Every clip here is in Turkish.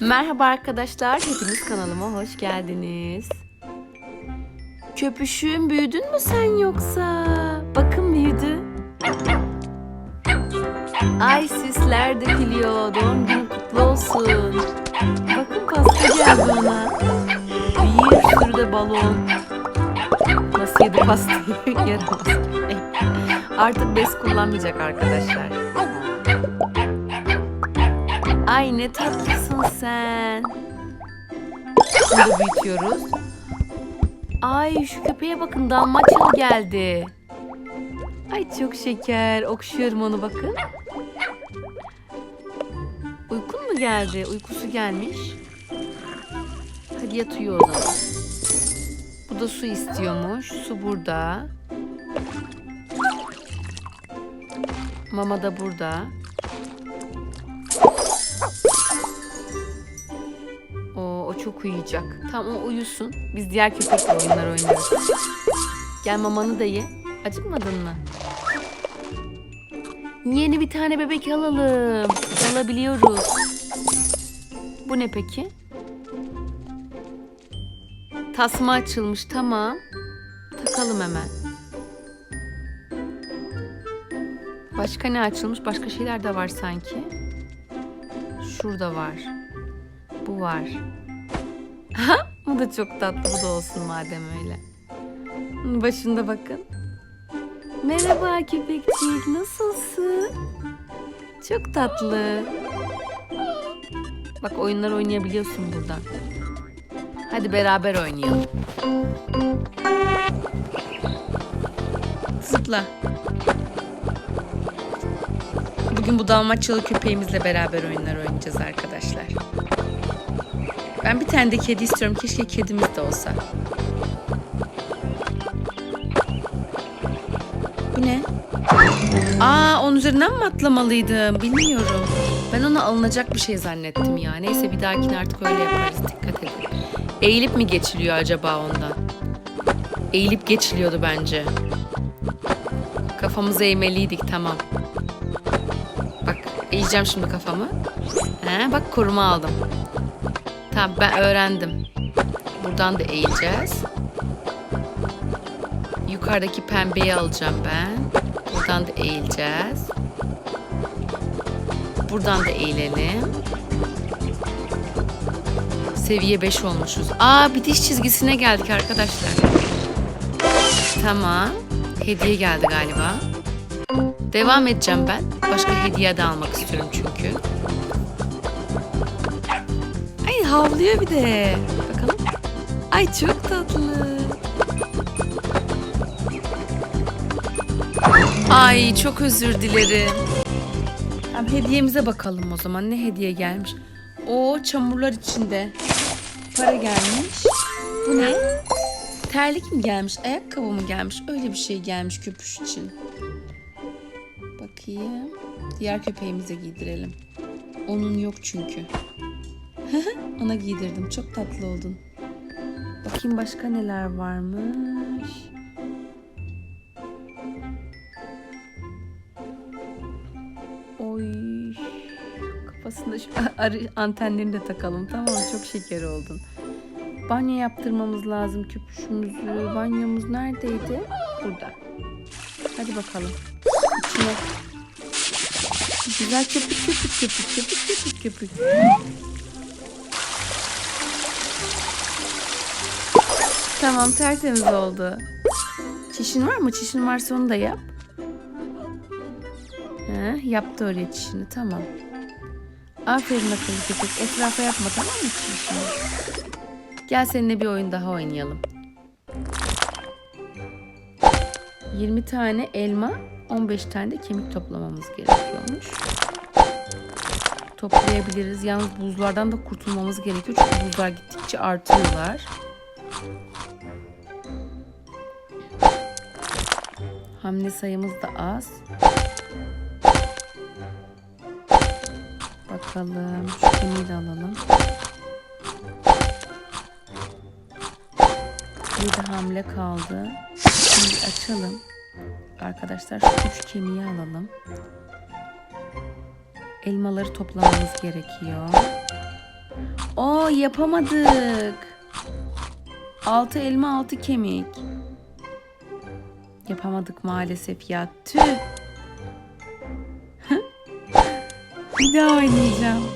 Merhaba arkadaşlar, hepiniz kanalıma hoş geldiniz. Köpüşüm büyüdün mü sen yoksa? Bakın büyüdü. Ay sisler dökülüyor, doğum günün kutlu olsun. Bakın pasta geldi ona. Bir sürü de balon. Nasıl yedi pastayı? Yaramaz. Artık bez kullanmayacak arkadaşlar. Ay ne tatlısın sen. Bunu da büyütüyoruz. Ay şu köpeğe bakın dalmaçyalı geldi. Ay çok şeker. Okşuyorum onu bakın. Uykun mu geldi? Uykusu gelmiş. Hadi yat uyu o zaman. Bu da su istiyormuş. Su burada. Mama da burada. Çok uyuyacak. Tamam o uyusun. Biz diğer köpekle oyunlar oynarız. Gel mamanı da ye. Acıkmadın mı? Yeni bir tane bebek alalım. Alabiliyoruz. Bu ne peki? Tasma açılmış tamam. Takalım hemen. Başka ne açılmış? Başka şeyler de var sanki. Şurada var. Bu var. Bu da çok tatlı. Bu da olsun madem öyle. Başında bakın. Merhaba köpekçik. Nasılsın? Çok tatlı. Bak oyunlar oynayabiliyorsun buradan. Hadi beraber oynayalım. Zıpla. Bugün bu dalmaçyalı köpeğimizle beraber oyunlar oynayacağız arkadaşlar. Ben bir tane de kedi istiyorum. Keşke kedimiz de olsa. Bu ne? Aa onun üzerinden mi atlamalıydım? Bilmiyorum. Ben ona alınacak bir şey zannettim ya. Neyse bir dahakine artık öyle yaparız. Dikkat edin. Eğilip mi geçiliyor acaba ondan? Eğilip geçiliyordu bence. Kafamızı eğmeliydik tamam. Bak eğeceğim şimdi kafamı. He, bak koruma aldım. Tamam ben öğrendim. Buradan da eğileceğiz. Yukarıdaki pembeyi alacağım ben. Buradan da eğileceğiz. Buradan da eğilelim. Seviye 5 olmuşuz. Aa bitiş çizgisine geldik arkadaşlar. Tamam. Hediye geldi galiba. Devam edeceğim ben. Başka hediye de almak istiyorum çünkü. Havlıyor bir de. Bakalım. Ay çok tatlı. Ay çok özür dilerim. Tamam, hediyemize bakalım o zaman. Ne hediye gelmiş? O çamurlar içinde. Para gelmiş. Bu ne? Terlik mi gelmiş? Ayakkabı mı gelmiş? Öyle bir şey gelmiş köpüş için. Bakayım. Diğer köpeğimize giydirelim. Onun yok çünkü. Ona giydirdim. Çok tatlı oldun. Bakayım başka neler varmış. Oy. Kafasında şu antenlerini de takalım. Tamam? Çok şeker oldun. Banyo yaptırmamız lazım köpüşümüzü. Banyomuz neredeydi? Burada. Hadi bakalım. İçine. Güzel köpük köpük köpük köpük köpük köpük. Tamam tertemiz oldu. Çişin var mı? Çişin varsa onu da yap. He, yaptı oraya çişini tamam. Aferin akıllı köpek. Etrafa yapma tamam mı çişini? Gel seninle bir oyun daha oynayalım. 20 tane elma, 15 tane de kemik toplamamız gerekiyormuş. Toplayabiliriz. Yalnız buzlardan da kurtulmamız gerekiyor. Çünkü buzlar gittikçe artıyorlar. Hamle sayımız da az. Bakalım. Şu kemiği de alalım. Bir de hamle kaldı. Şimdi açalım. Arkadaşlar şu üç kemiği alalım. Elmaları toplamamız gerekiyor. Oo yapamadık. Altı elma altı kemik. Yapamadık maalesef ya. Tüh. Bir daha oynayacağım.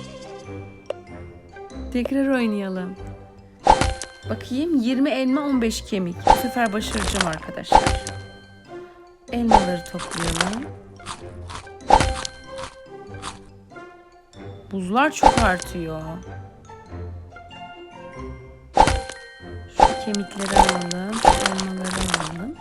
Tekrar oynayalım. Bakayım 20 elma 15 kemik. Bu sefer başaracağım arkadaşlar. Elmaları toplayalım. Buzlar çok artıyor. Şu kemikleri alalım. Elmaları alalım.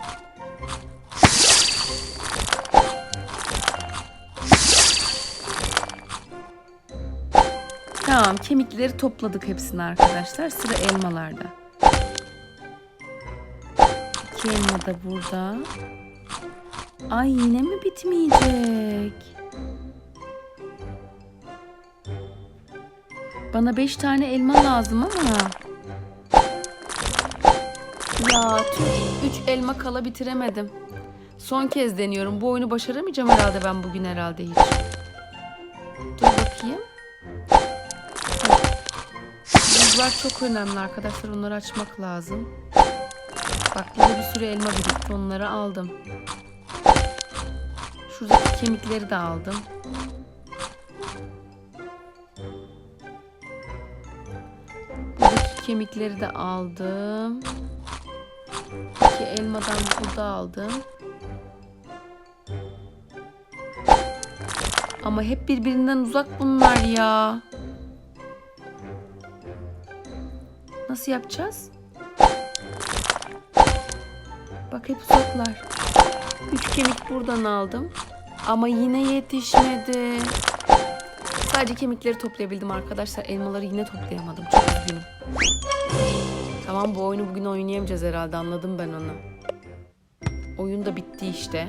Tamam kemikleri topladık hepsini arkadaşlar. Sıra elmalarda. İki elma da burada. Ay yine mi bitmeyecek? Bana beş tane elma lazım ama. Ya üç elma kala bitiremedim. Son kez deniyorum. Bu oyunu başaramayacağım herhalde ben bugün herhalde hiç. Buzlar çok önemli arkadaşlar. Onları açmak lazım. Bak burada bir sürü elma birikti. Onları aldım. Şuradaki kemikleri de aldım. Buradaki kemikleri de aldım. İki elmadan burada aldım. Ama hep birbirinden uzak bunlar ya. Nasıl yapacağız? Bak hep uzaklar. Üç kemik buradan aldım. Ama yine yetişmedi. Sadece kemikleri toplayabildim arkadaşlar. Elmaları yine toplayamadım. Çok üzgünüm. Tamam bu oyunu bugün oynayamayacağız herhalde. Anladım ben onu. Oyun da bitti işte.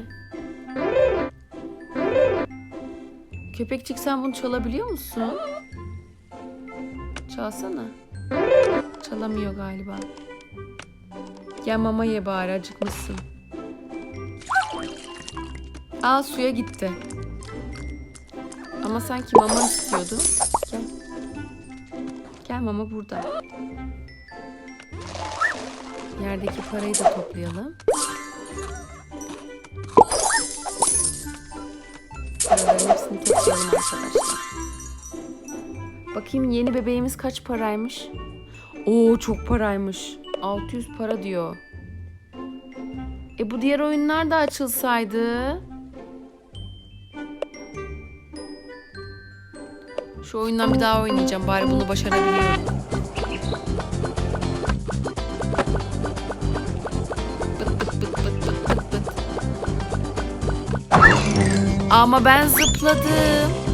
Köpekçik sen bunu çalabiliyor musun? Çalsana. Çalamıyor galiba. Gel mama ye bari acıkmışsın. Aa suya gitti. Ama sanki mama istiyordu. Gel. Gel mama burada. Yerdeki parayı da toplayalım. Paraların hepsini toplayalım arkadaşlar. Bakayım yeni bebeğimiz kaç paraymış? Oo çok paraymış. 600 para diyor. E bu diğer oyunlar da açılsaydı. Şu oyundan bir daha oynayacağım. Bari bunu başarabiliyorum. Ama ben zıpladım.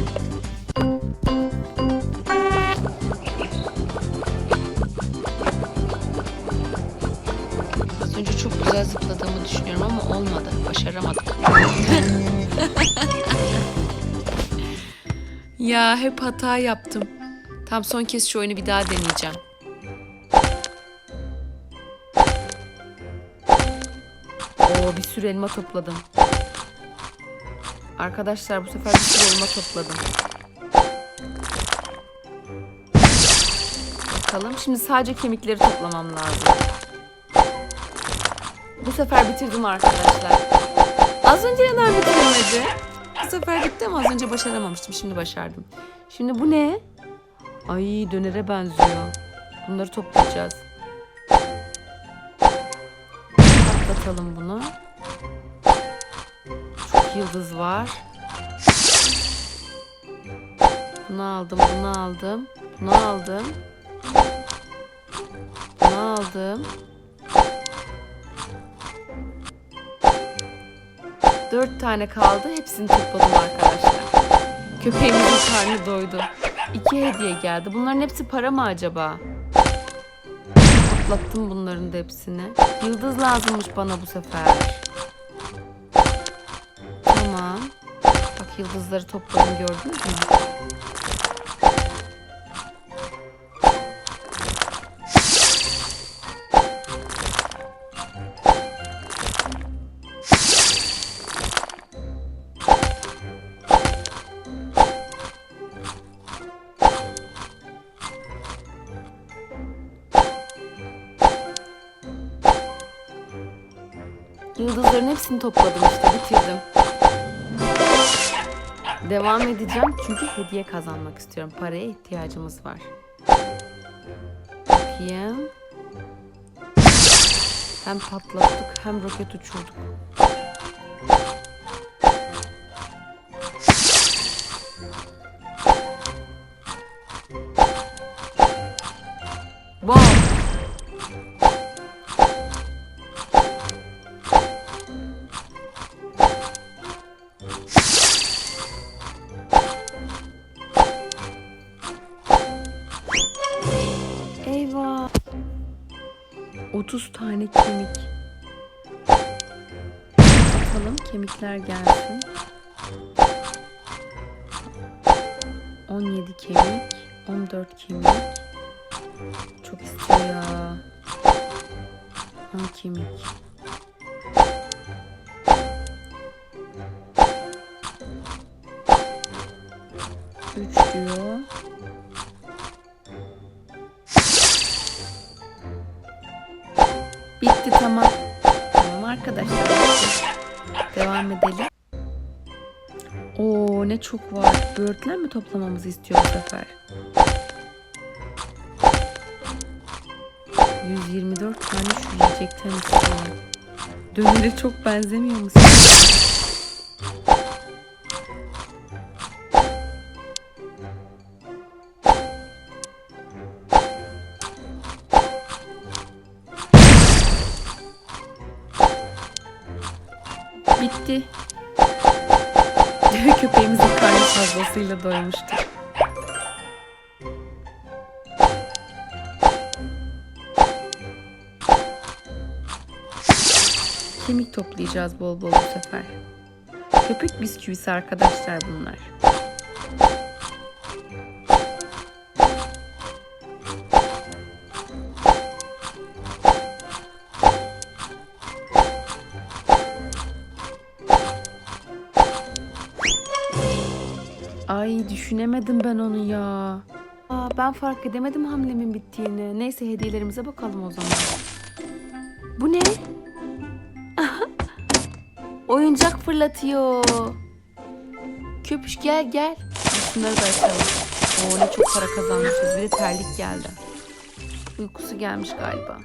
Başaramadık. ya hep hata yaptım. Tam son kez şu oyunu bir daha deneyeceğim. Oo bir sürü elma topladım. Arkadaşlar bu sefer bir sürü elma topladım. Bakalım. Şimdi sadece kemikleri toplamam lazım. Bu sefer bitirdim arkadaşlar. Az önce neden bitiremedi? Bu sefer bitti ama az önce başaramamıştım. Şimdi başardım. Şimdi bu ne? Ay dönere benziyor. Bunları toplayacağız. Patlatalım bunu. Çok yıldız var. Bunu aldım, bunu aldım. Bunu aldım. Bunu aldım. Dört tane kaldı. Hepsini topladım arkadaşlar. Köpeğimizin karnı doydu. İki hediye geldi. Bunların hepsi para mı acaba? Toplattım bunların da hepsini. Yıldız lazımmış bana bu sefer. Tamam. Bak yıldızları topladım gördünüz mü? Hepsini topladım işte bitirdim. Devam edeceğim çünkü hediye kazanmak istiyorum. Paraya ihtiyacımız var. Bakayım. Hem patlattık hem roket uçurduk. Bom! 30 tane kemik. Atalım kemikler gelsin. 17 kemik, 14 kemik. Çok istiyor ya. 10 kemik. Üç diyor. Çok var. Böğürtlen mi toplamamızı istiyor bu sefer? 124 tane şu yiyecekten istiyor. Dönere çok benzemiyor musun? Kemik toplayacağız bol bol bu sefer. Köpek bisküvisi arkadaşlar bunlar. Ay düşünemedim ben onu ya. Aa, ben fark edemedim hamlemin bittiğini. Neyse hediyelerimize bakalım o zaman. Bu ne? Oyuncak fırlatıyor. Köpüş gel gel. Şunları da açalım. Oo ne çok para kazanmışız. Bir de terlik geldi. Uykusu gelmiş galiba.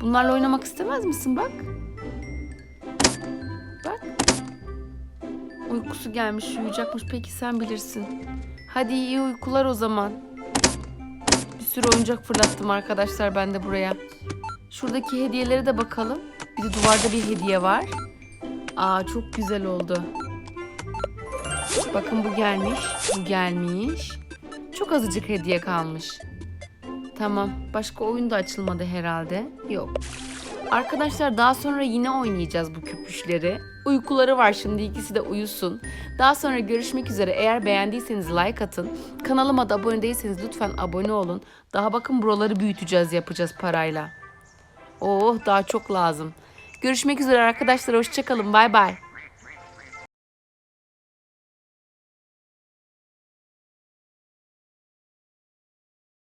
Bunlarla oynamak istemez misin bak? Bak. Uykusu gelmiş, uyuyacakmış. Peki sen bilirsin. Hadi iyi uykular o zaman. Bir sürü oyuncak fırlattım arkadaşlar ben de buraya. Şuradaki hediyelere de bakalım. Bir de duvarda bir hediye var. Aa çok güzel oldu. Bakın bu gelmiş, bu gelmiş. Çok azıcık hediye kalmış. Tamam, başka oyun da açılmadı herhalde. Yok. Arkadaşlar daha sonra yine oynayacağız bu köpüşleri. Uykuları var şimdi ikisi de uyusun. Daha sonra görüşmek üzere. Eğer beğendiyseniz like atın. Kanalıma da abone değilseniz lütfen abone olun. Daha bakın buraları büyüteceğiz yapacağız parayla. Oh daha çok lazım. Görüşmek üzere arkadaşlar. Hoşçakalın. Bay bay.